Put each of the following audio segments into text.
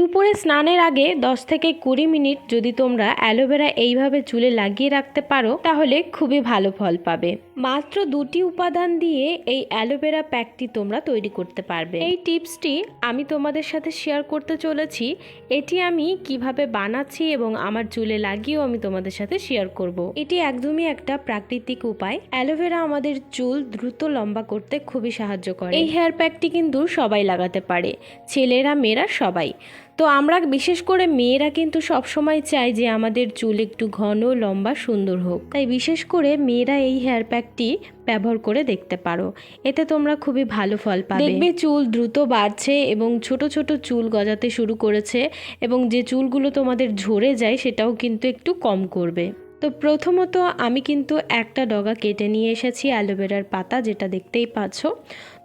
দুপুরে স্নানের আগে 10 থেকে কুড়ি মিনিট যদি তোমরা অ্যালোভেরা এইভাবে চুলে লাগিয়ে রাখতে পারো, তাহলে খুবই ভালো ফল পাবে। মাত্র দুটি উপাদান দিয়ে এই অ্যালোভেরা প্যাকটি তোমরা তৈরি করতে পারবে। এই টিপসটি আমি তোমাদের সাথে শেয়ার করতে চলেছি। এটি আমি কীভাবে বানাচ্ছি এবং আমার চুলে লাগিয়েও আমি তোমাদের সাথে শেয়ার করব। এটি একদমই একটা প্রাকৃতিক উপায়। অ্যালোভেরা আমাদের চুল দ্রুত লম্বা করতে খুবই সাহায্য করে। এই হেয়ার প্যাকটি কিন্তু সবাই লাগাতে পারে। ছেলেরা, মেয়েরা, সবাই। তো আমরা বিশেষ করে মেয়েরা কিন্তু সবসময় চাই যে আমাদের চুল একটু ঘন, লম্বা, সুন্দর হোক। তাই বিশেষ করে মেয়েরা এই হেয়ার প্যাকটি ব্যবহার করে দেখতে পারো। এতে তোমরা খুবই ভালো ফল পাবে। দেখবে চুল দ্রুত বাড়ছে এবং ছোট ছোট চুল গজাতে শুরু করেছে এবং যে চুলগুলো তোমাদের ঝরে যায় সেটাও কিন্তু একটু কম করবে। তো প্রথমত আমি কিন্তু একটা ডগা কেটে নিয়ে এসেছি অ্যালোভেরার পাতা, যেটা দেখতেই পাচ্ছ।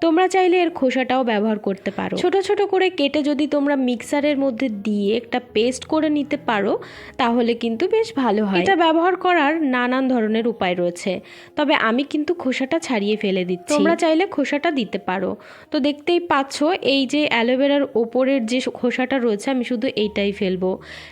তোমরা চাইলে এর খোসাটাও ব্যবহার করতে পারো। ছোট ছোট করে কেটে যদি তোমরা মিক্সারের মধ্যে দিয়ে একটা পেস্ট করে নিতে পারো, তাহলে কিন্তু বেশ ভালো হয়। এটা ব্যবহার করার নানান ধরনের উপায় রয়েছে। তবে আমি কিন্তু খোসাটা ছাড়িয়ে ফেলে দিচ্ছি। তোমরা চাইলে খোসাটা দিতে পারো। তো দেখতেই পাচ্ছ, এই যে অ্যালোভেরার ওপরের যে খোসাটা রয়েছে, আমি শুধু এইটাই ফেলব।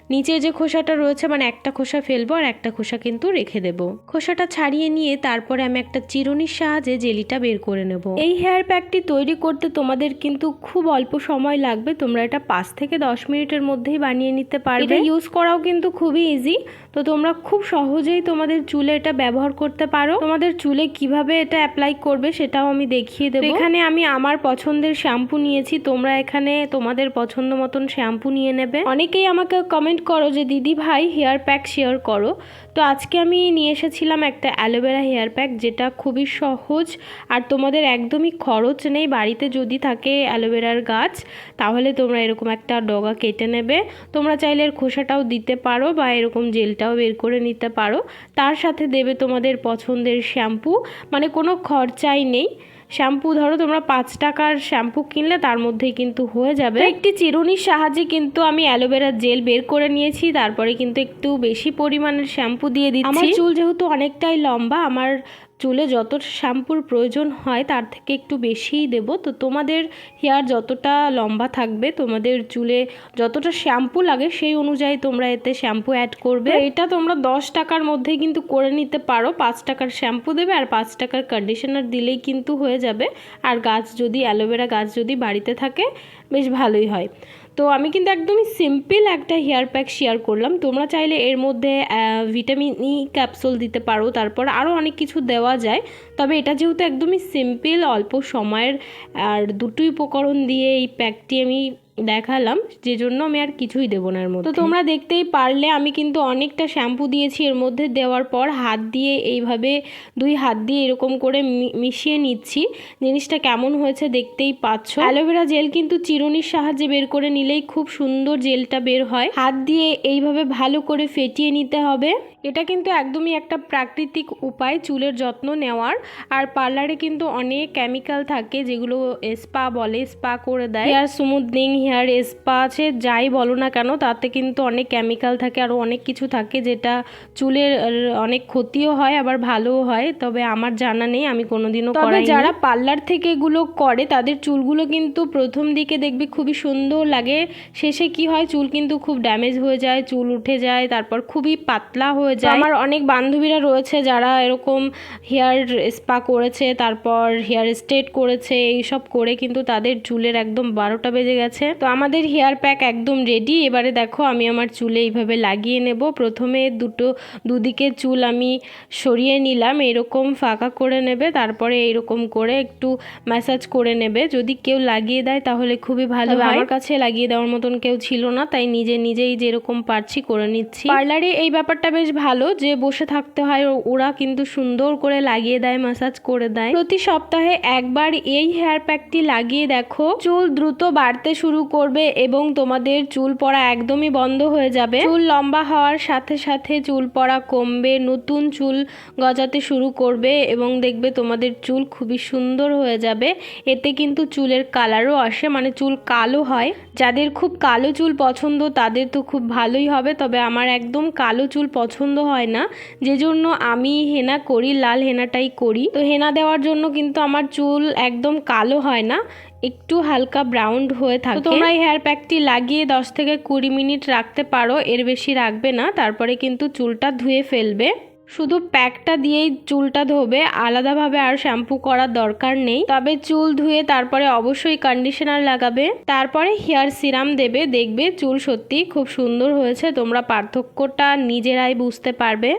নিচে যে খোসাটা রয়েছে মানে একটা খোসা ফেলব আর একটা খোসা কিন্তু রেখে দেব। খোসাটা ছাড়িয়ে নিয়ে তারপরে আমি একটা চিরুনির সাহায্যে জেলিটা বের করে নেব। এই হেয়ার প্যাকটি তৈরি করতে তোমাদের কিন্তু খুব অল্প সময় লাগবে। তোমরা এটা পাঁচ থেকে দশ মিনিটের মধ্যেই বানিয়ে নিতে পারবে। এটা ইউজ করাও কিন্তু খুবই ইজি তো তোমরা খুব সহজেই তোমাদের চুলে এটা ব্যবহার করতে পারো। তোমাদের চুলে কীভাবে এটা অ্যাপ্লাই করবে সেটাও আমি দেখিয়ে দেবো। এখানে আমি আমার পছন্দের শ্যাম্পু নিয়েছি। তোমরা এখানে তোমাদের পছন্দ মতন শ্যাম্পু নিয়ে নেবে। অনেকেই আমাকে কমেন্ট করো যে, দিদি ভাই হেয়ার প্যাক শেয়ার করো। তো আজকে আমি নিয়ে এসেছিলাম একটা অ্যালোভেরা হেয়ার প্যাক যেটা খুবই সহজ আর তোমাদের একদমই খরচ নেই। বাড়িতে যদি থাকে অ্যালোভেরার গাছ, তাহলে তোমরা এরকম একটা ডগা কেটে নেবে। তোমরা চাইলে এর খোসাটাও দিতে পারো বা এরকম জেলটাও বের করে নিতে পারো। তার সাথে দেবে তোমাদের পছন্দের শ্যাম্পু। মানে কোনো খরচাই নেই। শ্যাম্পু ধরো তোমরা পাঁচ টাকার শ্যাম্পু কিনলে তার মধ্যেই কিন্তু হয়ে যাবে। একটি চিরুনির সাহায্যে কিন্তু আমি অ্যালোভেরার জেল বের করে নিয়েছি। তারপরে কিন্তু একটু বেশি পরিমাণের শ্যাম্পু দিয়ে দিচ্ছি। আমার চুল যেহেতু অনেকটাই লম্বা আমার চুলে যত শ্যাম্পুর প্রয়োজন হয় তার থেকে একটু বেশিই দেব। তো তোমাদের হেয়ার যতটা লম্বা থাকবে তোমাদের চুলে যতটা শ্যাম্পু লাগে সেই অনুযায়ী তোমরা এতে শ্যাম্পু অ্যাড করবে। এটা তোমরা দশ টাকার মধ্যেই কিন্তু করে নিতে পারো। পাঁচ টাকার শ্যাম্পু দেবে আর পাঁচ টাকার কন্ডিশনার দিলেই কিন্তু হয়ে যাবে। আর গাছ যদি অ্যালোভেরা গাছ যদি বাড়িতে থাকে বেশ ভালোই হয়। তো আমি কিন্তু একদমই সিম্পল একটা হেয়ার প্যাক শেয়ার করলাম। তোমরা চাইলে এর মধ্যে ভিটামিন ই ক্যাপসুল দিতে পারো, তারপর আরও অনেক কিছু দেওয়া যায়। তবে এটা যেহেতু একদমই সিম্পল অল্প সময়ের, আর দুটোই উপকরণ দিয়ে এই প্যাকটি আমি দেখালাম যে জন্য আমি আর কিছুই দেবো না এর মধ্যে। তো তোমরা দেখতেই পারলে, আমি কিন্তু অনেকটা শ্যাম্পু দিয়েছি এর মধ্যে, দেওয়ার পর হাত দিয়ে এইভাবে, দুই হাত দিয়ে এরকম করে মিশিয়ে নিচ্ছি। জিনিসটা কেমন হয়েছে দেখতেই পাচ্ছ। অ্যালোভেরা জেল কিন্তু চিরুনির সাহায্যে বের করে নিলেই খুব সুন্দর জেলটা বের হয়। হাত দিয়ে এইভাবে ভালো করে ফেটিয়ে নিতে হবে। এটা কিন্তু একদমই একটা প্রাকৃতিক উপায় চুলের যত্ন নেওয়ার। আর পার্লারে কিন্তু অনেক কেমিক্যাল থাকে যেগুলো স্পা বলে স্পা করে দেয়। হেয়ার স্মুথনিং হেয়ার স্পা আছে যাই বলো না কেন তাতে কিন্তু অনেক কেমিক্যাল থাকে আরও অনেক কিছু থাকে যেটা চুলের অনেক ক্ষতিও হয় আবার ভালোও হয়। তবে আমার জানা নেই আমি কোনোদিনও তবে যারা পার্লার থেকে এগুলো করে তাদের চুলগুলো কিন্তু প্রথম দিকে দেখবি খুবই সুন্দর লাগে। শেষে কি হয় চুল কিন্তু খুব ড্যামেজ হয়ে যায় চুল উঠে যায় তারপর খুবই পাতলা হয়ে যায়। আমার অনেক বান্ধবীরা রয়েছে যারা এরকম হেয়ার স্পা করেছে তারপর হেয়ার স্ট্রেট করেছে এইসব করে কিন্তু তাদের চুলের একদম বারোটা বেজে গেছে। তো আমাদের হেয়ার প্যাক একদম রেডি এবারে দেখো আমি আমার চুলে এইভাবে লাগিয়ে নেব। প্রথমে দুটো দুদিকে চুল আমি সরিয়ে নিলাম। এরকম ফাঁকা করে নেবে তারপরে এরকম করে একটু ম্যাসাজ করে নেবে। যদি কেউ লাগিয়ে দেয় তাহলে খুবই ভালো। আমার কাছে লাগিয়ে দেওয়ার মতন কেউ ছিল না তাই নিজে নিজেই যেরকম পারছি করে নিচ্ছি। পার্লারে এই ব্যাপারটা বেশ ভালো যে বসে থাকতে হয় ওরা কিন্তু সুন্দর করে লাগিয়ে দেয় ম্যাসাজ করে দেয়। প্রতি সপ্তাহে একবার এই হেয়ার প্যাকটি লাগিয়ে দেখো। চুল দ্রুত বাড়তে শুরু করবে এবং তোমাদের চুল পড়া একদমই বন্ধ হয়ে যাবে। চুল লম্বা হওয়ার সাথে সাথে চুল পড়া কমবে, নতুন চুল গজাতে শুরু করবে এবং দেখবে তোমাদের চুল খুবই সুন্দর হয়ে যাবে। এতে কিন্তু চুলের কালারও আসে মানে চুল কালো হয়। যাদের খুব কালো চুল পছন্দ, তাদের তো খুব ভালোই হবে, তবে আমার একদম কালো চুল পছন্দ হয় না। যে জন্য আমি হেনা করি, লাল হেনাটাই করি। তো হেনা দেওয়ার জন্য কিন্তু আমার চুল একদম কালো হয় না, একটু হালকা ব্রাউন হয়ে থাকে। তোমরা এই হেয়ার প্যাকটি লাগিয়ে দশ থেকে কুড়ি মিনিট রাখতে পারো, এর বেশি রাখবে না, তারপরে কিন্তু চুলটা ধুয়ে ফেলবে। শুধু প্যাকটা দিয়েই চুলটা ধোবে, আলাদাভাবে আর শ্যাম্পু করার দরকার নেই। তবে চুল ধুয়ে তারপরে অবশ্যই কন্ডিশনার লাগাবে। তারপরে হেয়ার সিরাম দেবে, দেখবে চুল সত্যি খুব সুন্দর হয়েছে, তোমরা পার্থক্যটা নিজেরাই বুঝতে পারবে।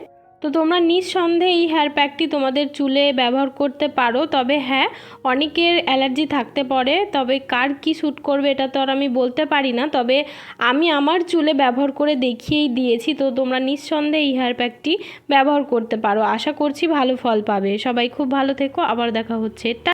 তো তোমরা নিঃসন্দেহে এই হেয়ার প্যাকটি তোমাদের চুলে ব্যবহার করতে পারো। তবে হ্যাঁ অনেকের অ্যালার্জি থাকতে পারে। তবে কার কি শ্যুট করবে এটা তো আর আমি বলতে পারি না। তবে আমি আমার চুলে ব্যবহার করে দেখিয়েই দিয়েছি। তো তোমরা নিঃসন্দেহে এই হেয়ার প্যাকটি ব্যবহার করতে পারো। আশা করছি ভালো ফল পাবে। সবাই খুব ভালো থেকো। আবার দেখা হচ্ছে।